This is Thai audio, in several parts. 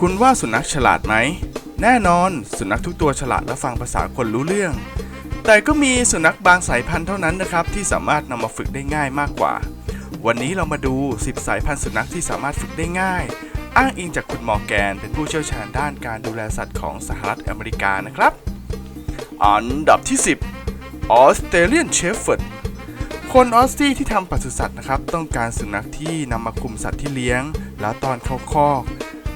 คุณว่าสุนัขฉลาดไหม แน่นอน สุนัขทุกตัวฉลาดและฟังภาษาคนรู้เรื่อง แต่ก็มีสุนัขบางสายพันธุ์เท่านั้นนะครับ ที่สามารถนำมาฝึกได้ง่ายมากกว่า วันนี้เรามาดู 10 สายพันธุ์สุนัขที่สามารถฝึกได้ง่าย อ้างอิงจากคุณมอร์แกน เป็นผู้เชี่ยวชาญด้านการดูแลสัตว์ของสหรัฐอเมริกานะครับ อันดับที่ 10ออสเตรเลียนเชฟเฟิร์ดคนออสซี่ที่ทำปศุสัตว์นะครับ ต้องการสุนัขที่นำมาคุมสัตว์ที่เลี้ยง แล้วตอนเข้าคอก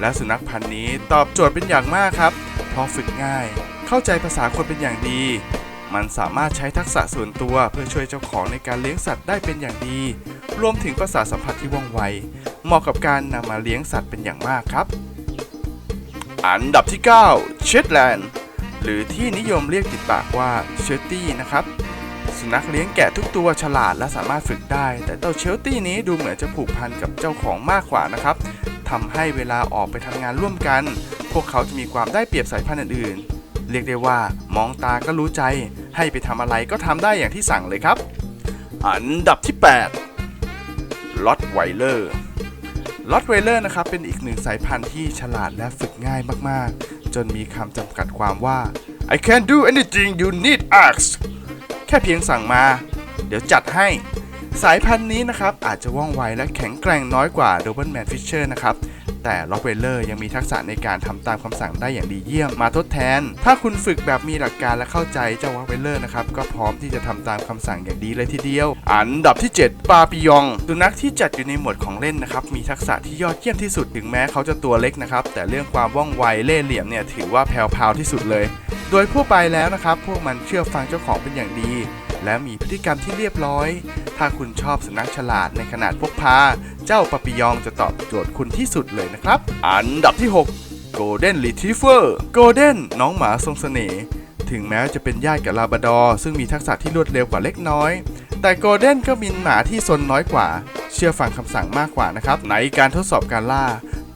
และสุนัขพันธุ์นี้ตอบโจทย์เป็นอย่างมากครับ เพราะฝึกง่าย เข้าใจภาษาคนเป็นอย่างดี มันสามารถใช้ทักษะส่วนตัวเพื่อช่วยเจ้าของในการเลี้ยงสัตว์ได้เป็นอย่างดี รวมถึงประสาสัมผัสที่ว่องไว เหมาะกับการนำมาเลี้ยงสัตว์เป็นอย่างมากครับ อันดับที่9เชตแลนด์หรือที่นิยมเรียกติดปากว่าเชตตี้นะครับ นัขเลี้ยงแกะทุกตัวฉลาดและสามารถฝึกได้ แต่เจ้าเชลตี้นี้ดูเหมือนจะผูกพันกับเจ้าของมากกว่านะครับทำให้เวลาออกไปทำงานร่วมกัน พวกเขาจะมีความได้เปรียบสายพันธุ์อื่นๆ เรียกได้ว่ามองตาก็รู้ใจ ให้ไปทำอะไรก็ทำได้อย่างที่สั่งเลยครับ อันดับที่8ลอตไวเลอร์ลอตไวเลอร์นะครับเป็นอีกหนึ่งสายพันธุ์ที่ฉลาดและฝึกง่ายมากๆ จนมีคำจำกัดความว่า I can do anything you need ask แค่เพียงสั่งมา เดี๋ยวจัดให้ สายพันธุ์นี้นะครับ อาจจะว่องไวและแข็งแกร่งน้อยกว่า d o b e r m a n Fisher นะครับแต่ล็อกเวลเลอร์ยังมีทักษะในการทำตามคำสั่งได้อย่างดีเยี่ยมมาทดแทน ถ้าคุณฝึกแบบมีหลักการและเข้าใจเจ้าล็อกเวลเลอร์นะครับ ก็พร้อมที่จะทำตามคำสั่งอย่างดีเลยทีเดียว อันดับที่ 7 ปาปิยองสุนัขที่จัดอยู่ในหมวดของเล่นนะครับ มีทักษะที่ยอดเยี่ยมที่สุดถึงแม้เขาจะตัวเล็กนะครับ แต่เรื่องความว่องไวเล่ห์เหลี่ยมเนี่ยถือว่าแผ่วๆที่สุดเลย โดยทั่วไปแล้วนะครับ พวกมันเชื่อฟังเจ้าของเป็นอย่างดี และมีพฤติกรรมที่เรียบร้อย ถ้าคุณชอบสุนัขฉลาดในขนาดพกพา เจ้าปาปิยองจะตอบโจทย์คุณที่สุดเลยนะครับ อันดับที่ 6 Golden Retriever Golden น้องหมาทรงเสน่ห์ถึงแม้จะเป็นญาติกับลาบราดอร์ซึ่งมีทักษะที่รวดเร็วกว่าเล็กน้อย แต่โกลเด้นก็มีหมาที่ซนน้อยกว่า เชื่อฟังคำสั่งมากกว่านะครับ ในการทดสอบการล่า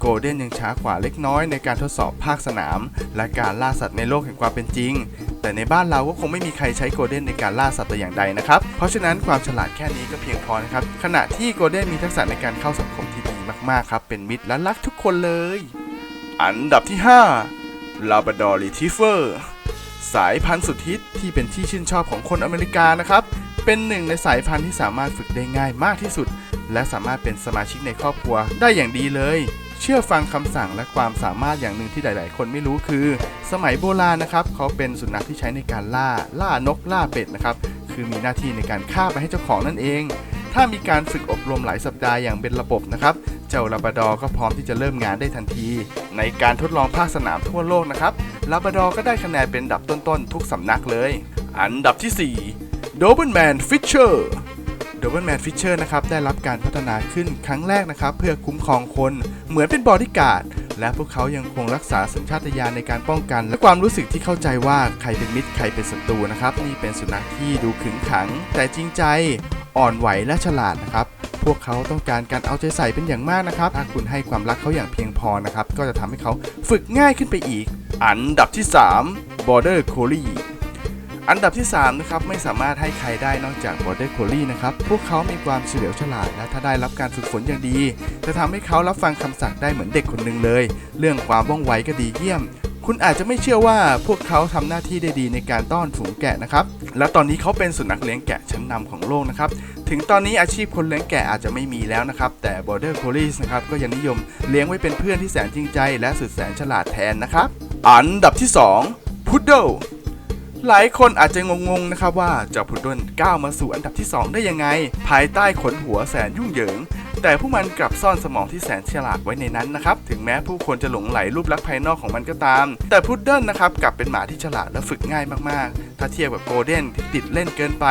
โกลเด้นยังช้ากว่าเล็กน้อยในการทดสอบภาคสนาม และการล่าสัตว์ในโลกแห่งความเป็นจริง แต่ในบ้านเราก็คงไม่มีใครใช้โกลเด้นในการล่าสัตว์แต่อย่างใดนะครับ เพราะฉะนั้นความฉลาดแค่นี้ก็เพียงพอนะครับ ขณะที่โกลเด้นมีทักษะในการเข้าสังคมที่ดีมากๆครับเป็นมิตรและรักทุกคนเลย อันดับที่5ลาบราดอร์รีทิเฟอร์สายพันธุ์สุดฮิตที่เป็นที่ชื่นชอบของคนอเมริกานะครับเป็นหนึ่งในสายพันธุ์ที่สามารถฝึกได้ง่ายมากที่สุด และสามารถเป็นสมาชิกในครอบครัวได้อย่างดีเลย เชื่อฟังคำสั่งและความสามารถอย่างหนึ่งที่หลาย ๆ คนไม่รู้คือ สมัยโบราณนะครับเขาเป็นสุนัขที่ใช้ในการล่าล่านกล่าเป็ดนะครับคือมีหน้าที่ในการฆ่าไปให้เจ้าของนั่นเอง ถ้ามีการฝึกอบรมหลายสัปดาห์อย่างเป็นระบบนะครับเจ้าลาบาดอร์ก็พร้อมที่จะเริ่มงานได้ทันที ในการทดลองภาคสนามทั่วโลกนะครับลาบาดอร์ก็ได้คะแนนเป็นอันดับต้น ๆ ทุกสำนักเลย อันดับที่4 d o b e r m a n Fisher โดเบิลแมนฟิชเชอร์นะครับได้รับการพัฒนาขึ้นครั้งแรกนะครับเพื่อคุ้มครองคนเหมือนเป็นบอดี้การ์ดและพวกเขายังคงรักษาสัญชาตญาณในการป้องกัน และความรู้สึกที่เข้าใจว่าใครเป็นมิตรใครเป็นศัตรูนะครับนี่เป็นสุนัขที่ดูขึงขัง แต่จริงใจอ่อนไหวและฉลาดนะครับพวกเขาต้องการการเอาใจใส่เป็นอย่างมากนะครับถ้าคุณให้ความรักเขาอย่างเพียงพอนะครับก็จะทำให้เขาฝึกง่ายขึ้นไปอีก อันดับที่ 3 Border Collie อันดับที่ 3 นะครับ ไม่สามารถให้ใครได้นอกจาก Border Collie นะครับ พวกเขามีความเฉลียวฉลาดและถ้าได้รับการฝึกฝนอย่างดี จะทำให้เขารับฟังคำสั่งได้เหมือนเด็กคนหนึ่งเลย เรื่องความว่องไวก็ดีเยี่ยม คุณอาจจะไม่เชื่อว่าพวกเขาทำหน้าที่ได้ดีในการต้อนฝูงแกะนะครับ และตอนนี้เขาเป็นสุนัขเลี้ยงแกะชั้นนำของโลกนะครับ ถึงตอนนี้อาชีพคนเลี้ยงแกะอาจจะไม่มีแล้วนะครับ แต่ Border Collies นะครับก็ยังนิยมเลี้ยงไว้เป็นเพื่อนที่แสนจริงใจ และสุดแสนฉลาดแทนนะครับ อันดับที่2 Poodle หลายคนอาจจะงงๆนะครับว่าเจ้าพุดเดิ้ลก้าวมาสู่อันดับที่ 2 ได้ยังไง ภายใต้ขนหัวแสนยุ่งเหยิง แต่พวกมันกลับซ่อนสมองที่แสนฉลาดไว้ในนั้นนะครับ ถึงแม้ผู้คนจะหลงไหลรูปลักษณ์ภายนอกของมันก็ตาม แต่พุดเดิ้ลนะครับกลับเป็นหมาที่ฉลาดและฝึกง่ายมากๆ ถ้าเทียบกับโกลเด้นที่ติดเล่นเกินไป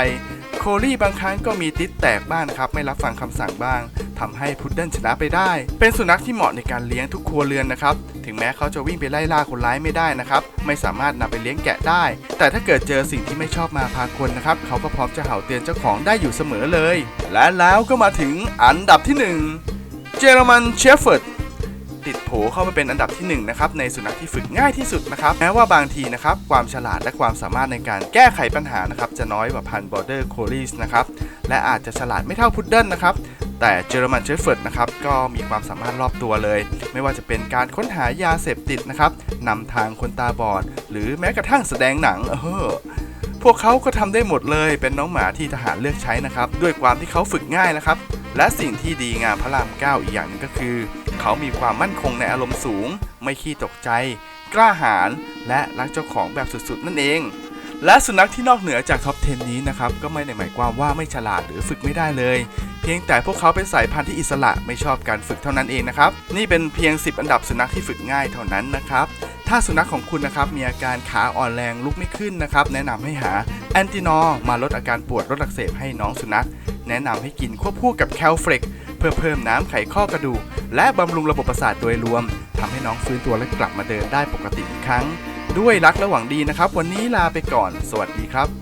โคลี่บางครั้งก็มีติดแตกบ้างนครับไม่รับฟังคำสั่งบ้าง ทำให้พุดเดิ้ลชนะไปได้ เป็นสุนัขที่เหมาะในการเลี้ยงทุกครัวเรือนนะครับ ถึงแม้เขาจะวิ่งไปไล่ล่าคนร้ายไม่ได้นะครับ ไม่สามารถนำไปเลี้ยงแกะได้ แต่ถ้าเกิดเจอสิ่งที่ไม่ชอบมาพากลนะครับ เขาก็พร้อมจะเห่าเตือนเจ้าของได้อยู่เสมอเลย และแล้วก็มาถึงอันดับที่ 1เจอรมันเชฟเฟิร์ด ติดโผเข้ามาเป็นอันดับที่1นะครับในสุนัขที่ฝึกง่ายที่สุดนะครับแม้ว่าบางทีนะครับความฉลาดและความสามารถในการแก้ไขปัญหานะครับจะน้อยกว่าพันธุ์ Border Collies นะครับและอาจจะฉลาดไม่เท่าพุดเดิ้ลนะครับแต่เจอร์มันเชฟเฟิร์ดนะครับก็มีความสามารถรอบตัวเลย ไม่ว่าจะเป็นการค้นหายาเสพติดนะครับนำทางคนตาบอด หรือแม้กระทั่งแสดงหนังเออพวกเขาก็ทำได้หมดเลย เป็นน้องหมาที่ทหารเลือกใช้นะครับ ด้วยความที่เขาฝึกง่ายนะครับ และสิ่งที่ดีงามพระรามเก้าอีกอย่างนึงก็คือ เขามีความมั่นคงในอารมณ์สูง ไม่ขี้ตกใจ กล้าหาญและรักเจ้าของแบบสุดๆ นั่นเอง และสุนัขที่นอกเหนือจากท็อป 10 นี้นะครับ ก็ไม่ได้หมายความว่าไม่ฉลาดหรือฝึกไม่ได้เลย เพียงแต่พวกเขาเป็นสายพันธุ์ที่อิสระไม่ชอบการฝึกเท่านั้นเองนะครับ นี่เป็นเพียง 10 อันดับสุนัขที่ฝึกง่ายเท่านั้นนะครับถ้าสุนัขของคุณนะครับมีอาการขาอ่อนแรงลุกไม่ขึ้นนะครับแนะนำให้หาแอนตินอมาลดอาการปวดลดอักเสบให้น้องสุนัข แนะนำให้กินควบคู่กับแคลเฟรก เพื่อเพิ่มน้ำไขข้อกระดูก และบำรุงระบบประสาทโดยรวมทำให้น้องฟื้นตัวและกลับมาเดินได้ปกติอีกครั้ง ด้วยรักและหวังดีนะครับ วันนี้ลาไปก่อน สวัสดีครับ